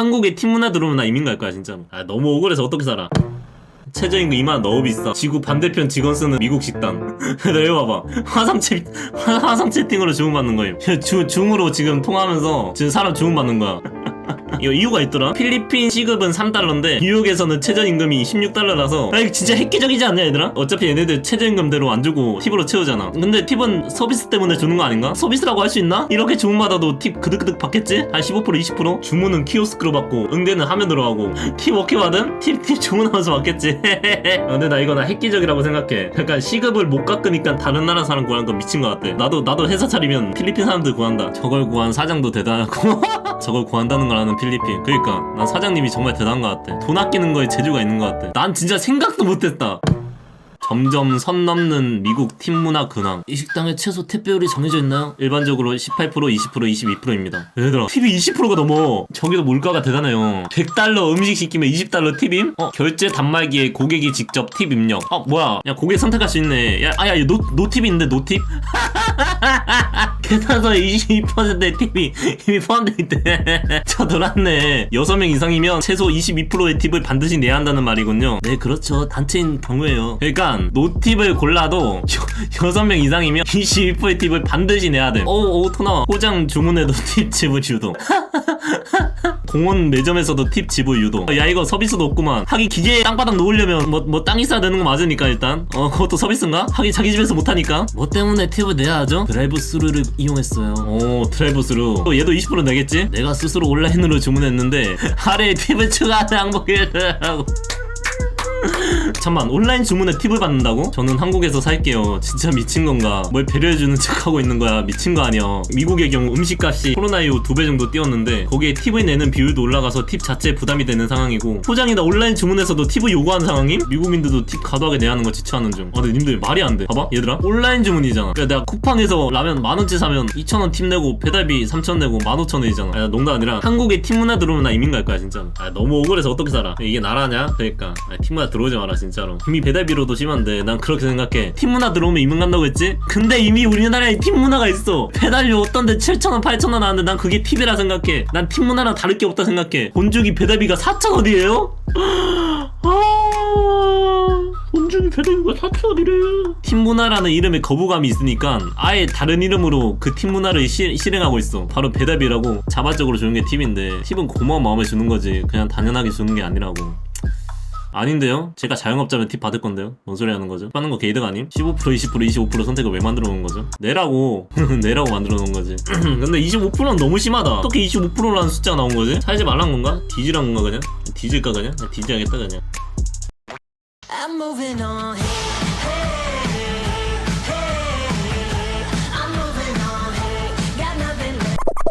한국에 팀 문화 들어오면 나 이민 갈 거야 진짜로 아 너무 억울해서 어떻게 살아? 최저임금 2만 너무 비싸. 지구 반대편 직원 쓰는 미국 식당. 너 이거 봐봐. 화상 채 화- 화상 채팅으로 주문받는 거임. 주, 줌으로 지금 통화하면서 지금 사람 주문받는 거야 이거 이유가 있더라 필리핀 시급은 3달러인데 뉴욕에서는 최저임금이 16달러라서 아 이거 진짜 획기적이지 않냐 얘들아? 어차피 얘네들 최저임금대로 안 주고 팁으로 채우잖아 근데 팁은 서비스 때문에 주는 거 아닌가? 서비스라고 할 수 있나? 이렇게 주문받아도 팁 그득그득 받겠지? 한 15% 20% 주문은 키오스크로 받고 응대는 화면으로 하고 팁 어떻게 받음? 팁, 팁 주문하면서 받겠지 근데 나 이거 나 획기적이라고 생각해 약간 시급을 못 깎으니까 다른 나라 사람 구하는 거 미친 거 같아 나도 나도 회사 차리면 필리핀 사람들 구한다 저걸 구한 사장도 대단하고 저걸 구한다는 걸 아는 필리핀 그러니까 난 사장님이 정말 대단한 것 같아 돈 아끼는 거에 재주가 있는 것 같아 난 진짜 생각도 못했다 점점 선 넘는 미국 팀 문화 근황. 이 식당의 최소 택배율이 정해져 있나요? 일반적으로 18%, 20%, 22%입니다. 얘들아, 팁이 20%가 넘어. 저기도 물가가 대단해요. 100달러 음식 시키면 20달러 팁임? 어, 결제 단말기에 고객이 직접 팁 입력. 어, 뭐야. 야, 고객 선택할 수 있네. 야, 아야, 노, 노팁 있는데, 노 팁? 계산서에 22%의 팁이 이미 포함되어 있대. 저 놀았네. 6명 이상이면 최소 22%의 팁을 반드시 내야 한다는 말이군요. 네, 그렇죠. 단체인 경우에요. 그러니까 노팁을 골라도 6명 이상이면 22%의 팁을 반드시 내야 돼. 어우, 어우, 토 나와. 포장 주문에도 팁 지불 유도. 공원 매점에서도 팁 지불 유도. 야 이거 서비스도 없구만. 하기 기계에 땅바닥 놓으려면 뭐 뭐 땅 있어야 되는 거 맞으니까 일단. 어 그것도 서비스인가? 하기 자기 집에서 못하니까. 뭐 때문에 팁을 내야 하죠? 드라이브 스루를 이용했어요. 오 드라이브 스루. 또 얘도 20% 내겠지? 내가 스스로 온라인으로 주문했는데 하루에 팁을 추가하는 항목을 하고. 잠만 온라인 주문에 팁을 받는다고? 저는 한국에서 살게요. 진짜 미친 건가? 뭘 배려해주는 척하고 있는 거야. 미친 거 아니야. 미국의 경우 음식값이 코로나 이후 두 배 정도 뛰었는데 거기에 팁을 내는 비율도 올라가서 팁 자체에 부담이 되는 상황이고 포장이나 온라인 주문에서도 팁을 요구하는 상황임? 미국인들도 팁 과도하게 내야 하는 거 지쳐하는 중. 아, 근데 님들 말이 안 돼. 봐봐 얘들아. 온라인 주문이잖아. 그러니까 내가 쿠팡에서 라면 만 원치 사면 2천 원 팁 내고 배달비 3천 내고 15,000원이잖아. 아, 농담 아니라 한국에 팁 문화 들어오면 나 이민 갈 거야 진짜로. 아, 너무 억울해서 어떻게 살아? 이게 나라냐? 그러니까. 아, 팁 문화 들어오지 마라 진짜로. 이미 배달비로도 심한데 난 그렇게 생각해. 팁 문화 들어오면 이민 간다고 했지? 근데 이미 우리나라에 팁 문화가 있어. 배달료 어떤데 7천원 8천원 하는데 난 그게 팁이라 생각해. 난팁 문화랑 다를 게 없다 생각해. 본주기 배달비가 4천원이에요? 본주기 배달비가 4천원이래 팀 문화라는 이름에 거부감이 있으니까 아예 다른 이름으로 그 팀 문화를 시, 실행하고 있어. 바로 배달비라고 자발적으로 주는 게 팁인데. 팁은 고마운 마음에 주는 거지. 그냥 당연하게 주는 게 아니라고 아닌데요? 제가 자영업자면 팁 받을 건데요? 뭔 소리 하는 거죠? 하는 거 개이득 아님? 15% 20% 25% 선택을 왜 만들어 놓은 거죠? 내라고 내라고 만들어 놓은 거지 근데 25%는 너무 심하다 어떻게 25%라는 숫자가 나온 거지? 살지 말란 건가? 뒤지란 건가 그냥? 뒤질까 그냥? 그냥 moving on.